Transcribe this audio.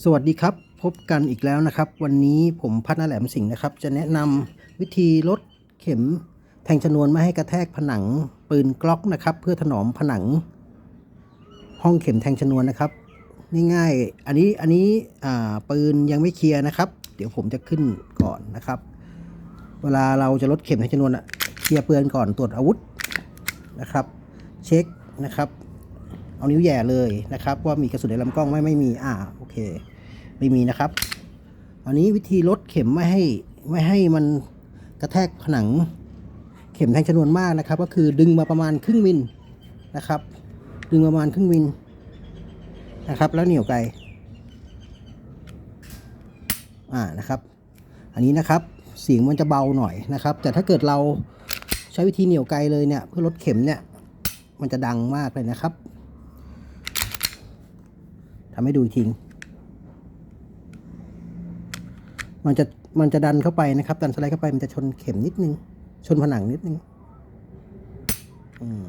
สวัสดีครับพบกันอีกแล้วนะครับ วันนี้ผมพัฒนาแหลมสิงห์นะครับ จะแนะนำวิธีลดเข็มแทงชนวนไม่ให้กระแทกผนังปืนกล็อกนะครับ เพื่อถนอมผนัง ห้องเข็มแทงชนวนนะครับง่ายๆอันนี้อันนี้ปืนยังไม่เคลียร์นะครับ เดี๋ยวผมจะขึ้นก่อนนะครับ เวลาเราจะลดเข็มแทงชนวนอะเคลียร์ปืนก่อนตรวจอาวุธนะครับ เช็คนะครับ เอานิ้วแย่เลยนะครับ ว่ามีกระสุนในลำกล้องไหม่ไม่มีอ่าโอเค ไม่มีนะครับ อันนี้วิธีลดเข็มไม่ให้ไม่ให้มันกระแทกผนังเข็มแทงชนวนมากนะครับ ก็คือดึงมาประมาณครึ่งมิลนะครับ ดึงประมาณครึ่งมิลนะครับ แล้วเหนียวไกลอ่านะครับ อันนี้นะครับเสียงมันจะเบาหน่อยนะครับ แต่ถ้าเกิดเราใช้วิธีเหนียวไกลเลยเนี่ยเพื่อลดเข็มเนี่ยมันจะดังมากเลยนะครับ ทำให้ดูทิ้งมันจะมันจะดันเข้าไปนะครับ ดันสไลด์เข้าไปมันจะชนเข็มนิดนึง ชนผนังนิดนึง อืม